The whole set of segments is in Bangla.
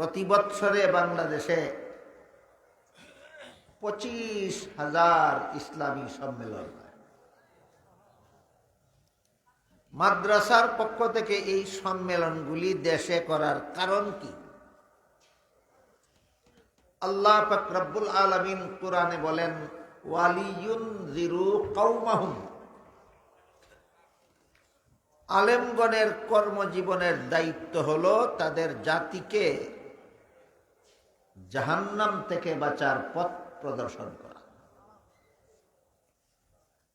প্রতি বৎসরে বাংলাদেশে পঁচিশ হাজার ইসলামী সম্মেলন মাদ্রাসার পক্ষ থেকে এই সম্মেলনগুলি দেশে করার কারণ কি? আল্লাহ পাক রব্বুল আলমিন কোরআনে বলেন ওয়ালিউন জিরু কৌমাহুম আলেমগণের কর্মজীবনের দায়িত্ব হল তাদের জাতিকে জাহান্নাম থেকে বাঁচার পথ প্রদর্শন করা।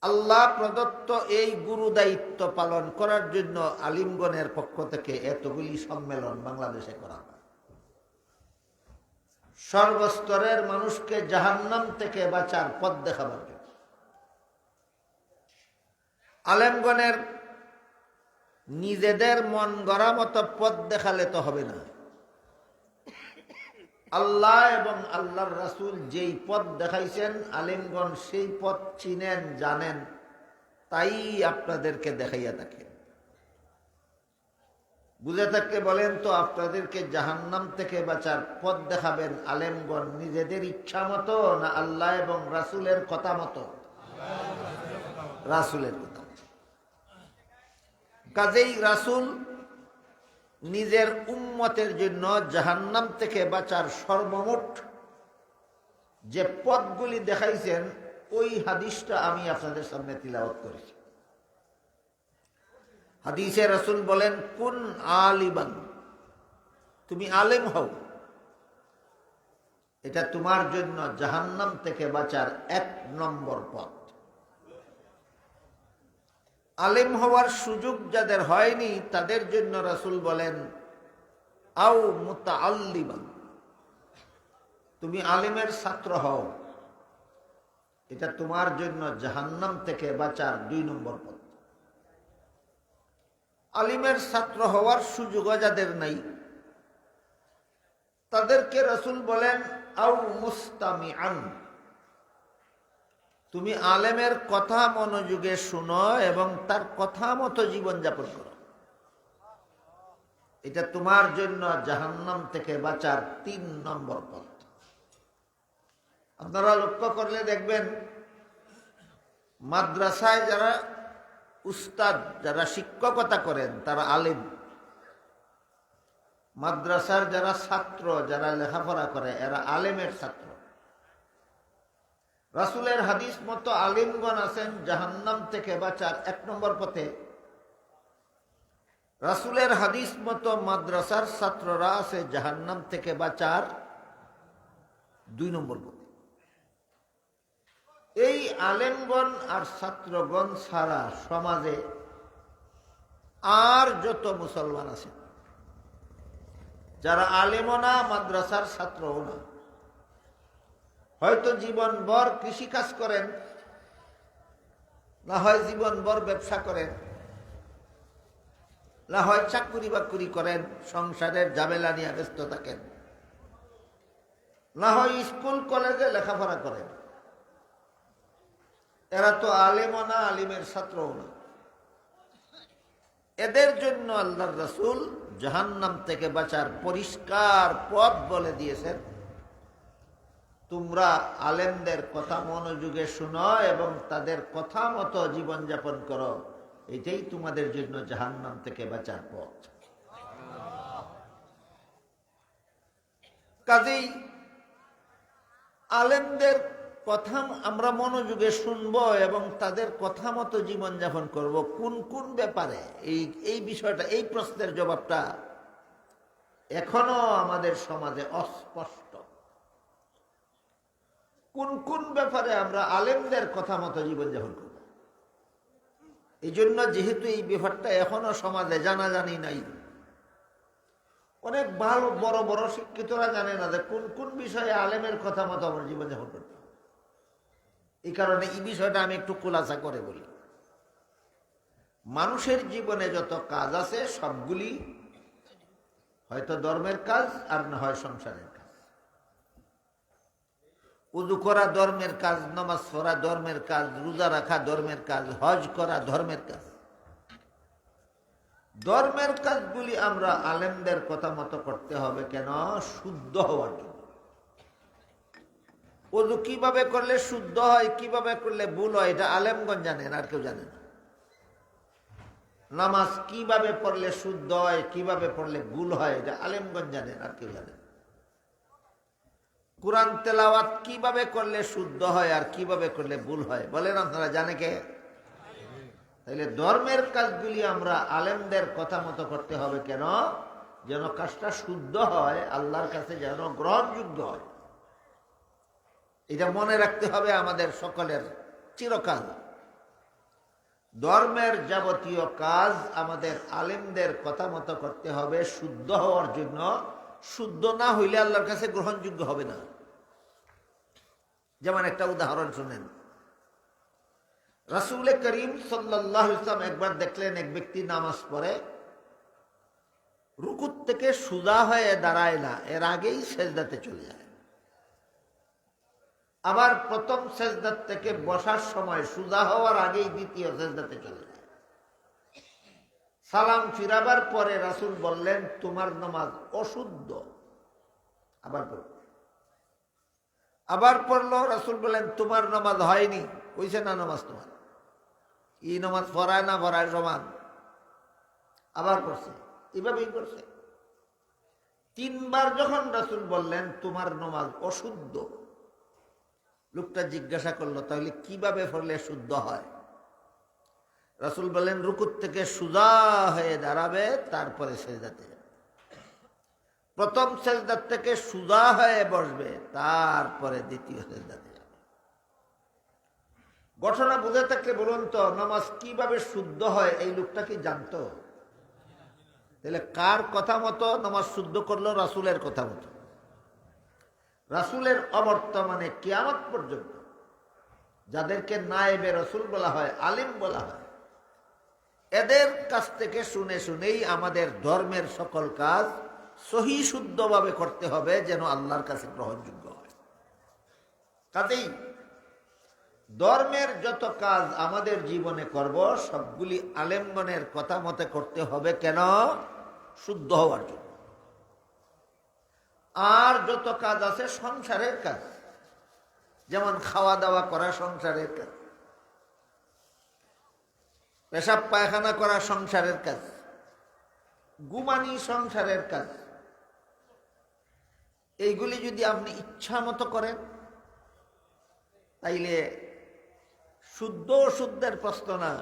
আল্লাহ প্রদত্ত এই গুরু দায়িত্ব পালন করার জন্য আলিমগণের পক্ষ থেকে এতগুলি সম্মেলন বাংলাদেশে করা সর্বস্তরের মানুষকে জাহান্নাম থেকে বাঁচার পথ দেখাবার জন্য। আলেমগণের নিজেদের মন গড়া মতো পথ দেখালে তো হবে না। আল্লাহ এবং আল্লাহর রাসুল যেই পথ দেখাইছেন, আলিমগণ সেই পথ চিনেন, জানেন, তাই আপনাদেরকে দেখাইয়া থাকেন বুঝে থাকতে বলেন তো, আপনাদেরকে জাহান্নাম থেকে বাঁচার পথ দেখাবেন আলেমগণ নিজেদের ইচ্ছা মতো না আল্লাহ এবং রাসুলের কথা মতো? রাসুলের কথা কাজেই রাসুল নিজের উম্মতের জন্য জাহান্নাম থেকে বাঁচার সর্বমোট যে পদগুলি দেখাইছেন, ওই হাদিসটা আমি আপনাদের সামনে তিলাওয়াত করেছি। হাদিসে রসুল বলেন, কোন আলিবান তুমি আলেম হও। এটা তোমার জন্য জাহান্নাম থেকে বাঁচার এক নম্বর পথ। আলেম হওয়ার সুযোগ যাদের হয়নি, তাদের জন্য রাসুল বলেন, আও মুতা আল্লিবান তুমি আলিমের ছাত্র হও। এটা তোমার জন্য জাহান্নাম থেকে বাঁচার দুই নম্বর পথ। আলিমের ছাত্র হওয়ার সুযোগও যাদের নাই, তাদেরকে রসুল বলেন আউ মুস্তামি আন তুমি আলেমের কথা মনোযোগে শুনো এবং তার কথা মতো জীবনযাপন করো। এটা তোমার জন্য জাহান্নাম থেকে বাঁচার তিন নম্বর পথ। আপনারা লক্ষ্য করলে দেখবেন, মাদ্রাসায় যারা উস্তাদ, যারা শিক্ষকতা করেন, তারা আলেম। মাদ্রাসার যারা ছাত্র, যারা লেখাপড়া করে, এরা আলেমের ছাত্র। রাসুলের হাদিস মতো আলিমগণ আছেন জাহান্নাম থেকে বাঁচার এক নম্বর পথে। রাসুলের হাদিস মতো মাদ্রাসার ছাত্ররা আছে জাহান্নাম থেকে বাঁচার দুই নম্বর পথে। এই আলেমগণ আর ছাত্রগণ ছাড়া সমাজে আর যত মুসলমান আছে যারা আলেমও না, মাদ্রাসার ছাত্রও না হয়তো জীবন জীবনভর কৃষিকাজ করেন, না হয় জীবনভর ব্যবসা করেন, না হয় চাকুরি বাকুরি করেন, সংসারের জামেলা নিয়ে ব্যস্ত থাকেন, না হয় স্কুল, কলেজে লেখাপড়া করেন। এরা তো আলেমও না, আলিমের ছাত্রও না। এদের জন্য আল্লাহ রসুল জাহান্নাম থেকে বাঁচার পরিষ্কার পথ বলে দিয়েছেন। তোমরা আলেমদের কথা মনোযোগে শুনো এবং তাদের কথা মতো জীবনযাপন করো। এটাই তোমাদের জন্য জাহান্নাম থেকে বাঁচার পথ। কাজেই আলেমদের কথা আমরা মনোযোগে শুনব এবং তাদের কথা মতো জীবনযাপন করব। কোন কোন ব্যাপারে? এই এই বিষয়টা, এই প্রশ্নের জবাবটা এখনও আমাদের সমাজে অস্পষ্ট। কোন কোন ব্যাপারে আমরা আলেমদের কথা মতো জীবনযাপন করব? এই জন্য যেহেতু এই ব্যাপারটা এখনও সমাজে জানা জানি নাই। অনেক ভালো, বড় বড় শিক্ষিতরা জানে না যে কোন কোন বিষয়ে আলেমের কথা মতো আমরা জীবনযাপন করতে এই কারণে এই বিষয়টা আমি একটু খোলাসা করে বলি। মানুষের জীবনে যত কাজ আছে সবগুলি হয়তো ধর্মের কাজ আর না হয় সংসারের। উদু করা ধর্মের কাজ, নামাজ পড়া ধর্মের কাজ, রোজা রাখা ধর্মের কাজ, হজ করা ধর্মের কাজ। ধর্মের কাজগুলি আমরা আলেমদের কথা মতো করতে হবে কেন? শুদ্ধ হওয়ার জন্য। অজু কীভাবে করলে শুদ্ধ হয়, কীভাবে করলে ভুল হয়, এটা আলেমগঞ্জ জানেন, আর কেউ জানে না। নামাজ কীভাবে পড়লে শুদ্ধ হয়, কীভাবে পড়লে ভুল হয়, এটা আলেমগঞ্জ জানেন, আর কেউ জানেন কোরআন তেলাওয়াত কীভাবে করলে শুদ্ধ হয় আর কীভাবে করলে ভুল হয়? বলেন আপনারা, জানে কে? তাইলে ধর্মের কাজগুলি আমরা আলেমদের কথা মতো করতে হবে কেন? যেন কাজটা শুদ্ধ হয়, আল্লাহর কাছে যেন গ্রহণযোগ্য হয়। এটা মনে রাখতে হবে আমাদের সকলের চিরকাল। ধর্মের যাবতীয় কাজ আমাদের আলেমদের কথা মতো করতে হবে শুদ্ধ হওয়ার জন্য। শুদ্ধ না হইলে আল্লাহর কাছে গ্রহণযোগ্য হবে না। যেমন একটা উদাহরণ শুনেন। রাসুল করিম সাল্লাহ ইসলাম একবার দেখলেন এক ব্যক্তি নামাজ পড়ে রুকুত থেকে সুজা হয়ে দাঁড়ায় না এর আগেই সেজদাতে চলে যায়। আবার প্রথম সেজদার থেকে বসার সময় সুজা হওয়ার আগেই দ্বিতীয় সেজদাতে চলে যায়। সালাম ফিরাবার পরে রাসুল বললেন, তোমার নামাজ অশুদ্ধ। আবার আবার পড়ল, রাসুল বললেন, তোমার নামাজ হয়নি। কইছে, না, নামাজ তোমার। ই নামাজ পড়ায় না পড়ায় সমান? আবার পড়ছে, এভাবেই করছে। তিনবার যখন রাসুল বললেন, তোমার নামাজ অশুদ্ধ। লোকটা জিজ্ঞাসা করল, তাহলে কীভাবে পড়লে শুদ্ধ হয়? রাসুল বললেন, রুকুর থেকে সুজা হয়ে দাঁড়াবে, তারপরে সে যাবে। প্রথম সেজদার থেকে সুজা হয়ে বসবে, তারপরে দ্বিতীয় সেজদাতে ঘটনা বুঝে থাকলে বলুন তো, নামাজ কীভাবে শুদ্ধ হয়, এই লোকটা কি জানতো? তাহলে কার কথা মতো নামাজ শুদ্ধ করল? রাসুলের কথা মতো। রাসুলের অবর্তমানে কিয়ামত পর্যন্ত। যাদেরকে নায়েবে রসুল বলা হয়, আলিম বলা হয়, এদের কাছ থেকে শুনে শুনেই আমাদের ধর্মের সকল কাজ সহি শুদ্ধভাবে করতে হবে যেন আল্লাহর কাছে গ্রহণযোগ্য হয়। কাজেই ধর্মের যত কাজ আমাদের জীবনে করব, সবগুলি আলেমগণের কথা মতে করতে হবে কেন? শুদ্ধ হওয়ার জন্য। আর যত কাজ আছে সংসারের কাজ, যেমন খাওয়া দাওয়া করা সংসারের কাজ, পেশাব পায়খানা করা সংসারের কাজ, গুমানি সংসারের কাজ এইগুলি যদি আপনি ইচ্ছা মতো করেন, তাইলে শুদ্ধ অশুদ্ধের প্রশ্ন না।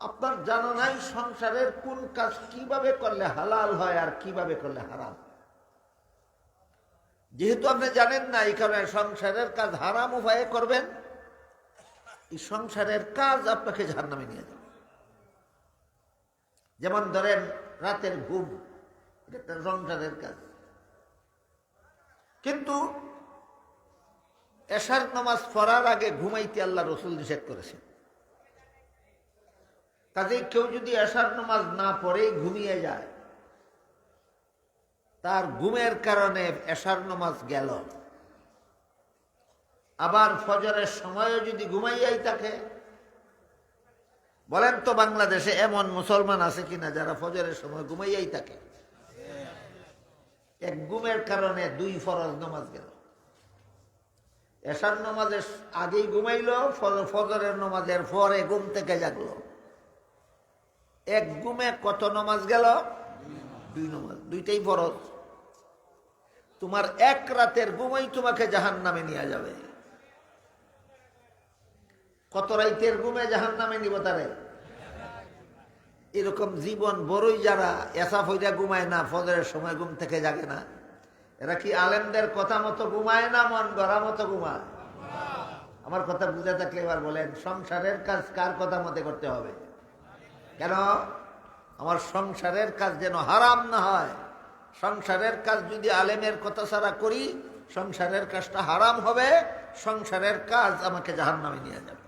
আপনার জানা নাই সংসারের কোন কাজ কীভাবে করলে হালাল হয় আর কীভাবে করলে হারাম? যেহেতু আপনি জানেন না, এই কারণে সংসারের কাজ হারাম উপায়ে করবেন, এই সংসারের কাজ আপনাকে জাহান্নামে নিয়ে যাবে। যেমন ধরেন, রাতের ঘুম, এটা সংসারের কাজ। কিন্তু এশার নামাজ পড়ার আগে ঘুমাইতে আল্লাহ রসুল নিষেধ করেছেন। কাজেই কেউ যদি এশার নামাজ না পড়েই ঘুমিয়ে যায়, তার ঘুমের কারণে এশার নামাজ গেল। আবার ফজরের সময়ও যদি ঘুমাইয়াই থাকে, বলেন তো বাংলাদেশে এমন মুসলমান আছে কিনা যারা ফজরের সময় ঘুমাইয়াই থাকে? এক গুমের কারণে দুই ফরজ নামাজ গেল। এশার নামাজের আগেই ঘুমাইলো ফজরের নামাজের পরে ঘুম থেকে জাগলো। এক গুমে কত নামাজ গেল? দুই নামাজ, দুইটাই ফরজ। তোমার এক রাতের ঘুমাই তোমাকে জাহান নামে নিয়ে যাবে। কত রাইতের ঘুমে জাহান নামে নিব তারে? এরকম জীবন বড়ই যারা এসা ফইরা ঘুমায় না, ফজরের সময় ঘুম থেকে জাগে না। এরা কি আলেমদের কথা মতো ঘুমায় না, মন গড়া মতো ঘুমায়? আমার কথা বুঝে থাকলে এবার বলেন, সংসারের কাজ কার কথা মতে করতে হবে? কেন? আমার সংসারের কাজ যেন হারাম না হয়। সংসারের কাজ যদি আলেমের কথা ছাড়া করি, সংসারের কাজটা হারাম হবে, সংসারের কাজ আমাকে জাহান নামে নিয়ে যাবে।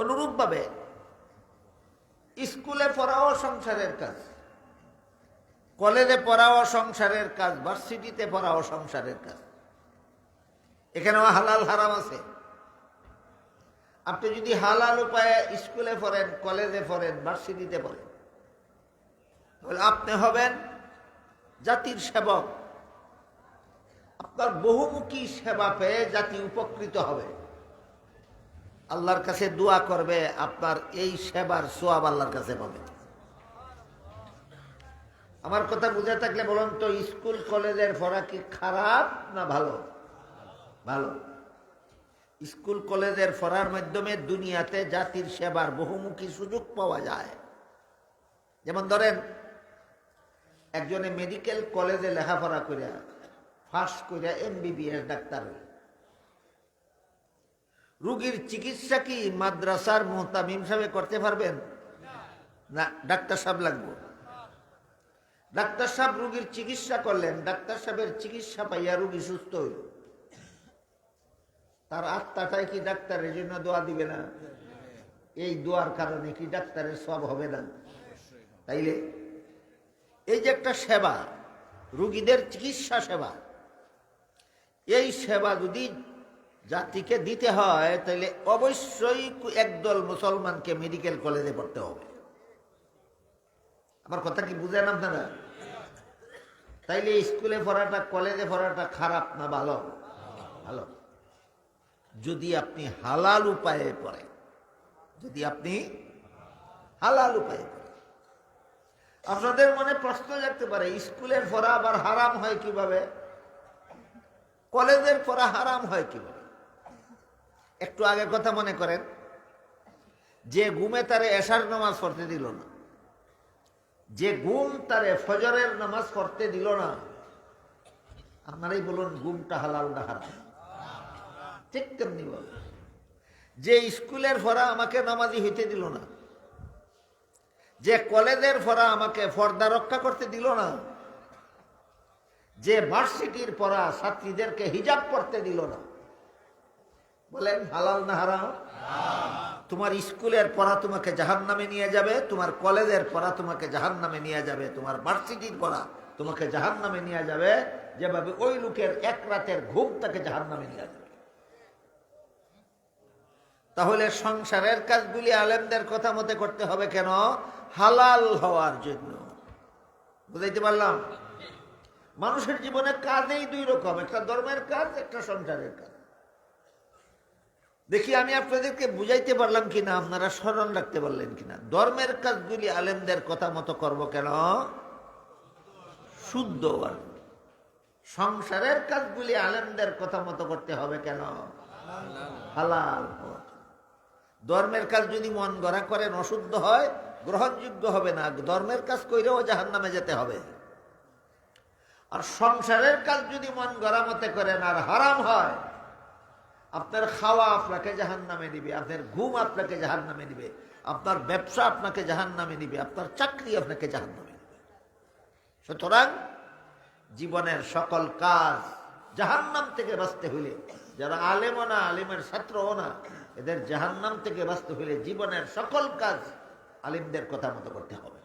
অনুরূপভাবে স্কুলে পড়াও সংসারের কাজ, কলেজে পড়াও সংসারের কাজ, ভার্সিটিতে পড়াও সংসারের কাজ। এখানেও হালাল হারাম আছে। আপনি যদি হালাল উপায়ে স্কুলে পড়েন, কলেজে পড়েন, ভার্সিটিতে পড়েন, তাহলে আপনি হবেন জাতির সেবক। আপনার বহুমুখী সেবা পেয়ে জাতি উপকৃত হবে। আল্লাহর কাছে দোয়া করবে, আপনার এই সেবার সোয়াব আল্লাহর কাছে পাবে। আমার কথা বুঝে থাকলে বলুন তো, স্কুল, কলেজের পড়া কি খারাপ না ভালো? ভালো। স্কুল, কলেজের পড়ার মাধ্যমে দুনিয়াতে জাতির সেবার বহুমুখী সুযোগ পাওয়া যায়। যেমন ধরেন, একজনে মেডিকেল কলেজে লেখাপড়া করিয়া ফার্স্ট করিয়া এম এমবিবিএস ডাক্তার হইল। রুগীর চিকিৎসা কি মাদ্রাসার মোহতামিম সাহেব করতে পারবেন? না, ডাক্তার সাহেব লাগবো। ডাক্তার সাহেব রুগীর চিকিৎসা করলেন, ডাক্তার সাহেবের চিকিৎসা পাইয়া রুগী সুস্থ হইল। তার আত্মাটাই কি ডাক্তারের জন্য দোয়া দিবে না? এই দোয়ার কারণে কি ডাক্তারের সব হবে না? তাইলে এই যে একটা সেবা, রুগীদের চিকিৎসা সেবা, এই সেবা যদি জাতিকে দিতে হয় তাহলে অবশ্যই একদল মুসলমানকে মেডিকেল কলেজে পড়তে হবে। আমার কথা কি বুঝেন আপনারা? তাইলে স্কুলে পড়াটা কলেজে পড়াটা খারাপ না ভালো? ভালো। যদি আপনি হালাল উপায়ে পড়েন, যদি আপনি হালাল উপায়ে পড়েন। আপনাদের মনে প্রশ্ন জাগতে পারে স্কুলের পড়া আবার হারাম হয় কীভাবে? কলেজের পড়া হারাম হয় কীভাবে? একটু আগে কথা মনে করেন, যে ঘুমে তারে এশার নামাজ পড়তে দিল না, যে ঘুম তারে ফজরের নামাজ পড়তে দিল না আপনারাই বলুন ঘুমটা হালাল না হারাম? ঠিক তেমনি বল যে স্কুলের ফরা আমাকে নামাজি হইতে দিল না, যে কলেজের ফরা আমাকে ফর্দা রক্ষা করতে দিল না, যে ভার্সিটির পড়া ছাত্রীদেরকে হিজাব করতে দিল না বলেন হালাল না হারাম? তোমার স্কুলের পড়া তোমাকে জাহান নামে নিয়ে যাবে, তোমার কলেজের পড়া তোমাকে জাহান নামে নিয়ে যাবে, তোমার ভার্সিটির পড়া তোমাকে জাহান নামে নিয়ে যাবে, যেভাবে ওই লোকের এক রাতের ঘুম তাকে জাহান নামে নিয়ে যাবে। তাহলে সংসারের কাজগুলি আলেমদের কথা মতে করতে হবে কেন? হালাল হওয়ার জন্য। বুঝাইতে পারলাম? মানুষের জীবনে কাজেই দুই রকম, একটা ধর্মের কাজ, একটা সংসারের কাজ। দেখি আমি আপনাদেরকে বুঝাইতে পারলাম কিনা, আপনারা স্মরণ রাখতে পারলেন কিনা। ধর্মের কাজগুলি আলেমদের কথা মতো করব কেন? শুদ্ধ। সংসারের কাজগুলি আলেমদের কথা মতো করতে হবে কেন? হালাল ধর্মের কাজ যদি মন গড়া করেন, অশুদ্ধ হয়, গ্রহণযোগ্য হবে না। ধর্মের কাজ কইরেও জাহান নামে যেতে হবে। আর সংসারের কাজ যদি মন গড়া মতে করেন, আর হারাম হয় আপনার খাওয়া আপনাকে জাহান নামে নিবে আপনার ঘুম আপনাকে জাহান নামে নিবে আপনার ব্যবসা আপনাকে জাহান নামে নিবে আপনার চাকরি আপনাকে জাহান নামে নিবে সুতরাং জীবনের সকল কাজ জাহান্নাম থেকে বাঁচতে হইলে, যারা আলেমও না, আলিমের ছাত্রও না, এদের জাহান্নাম থেকে বাঁচতে হইলে জীবনের সকল কাজ আলিমদের কথা মতো করতে হবে।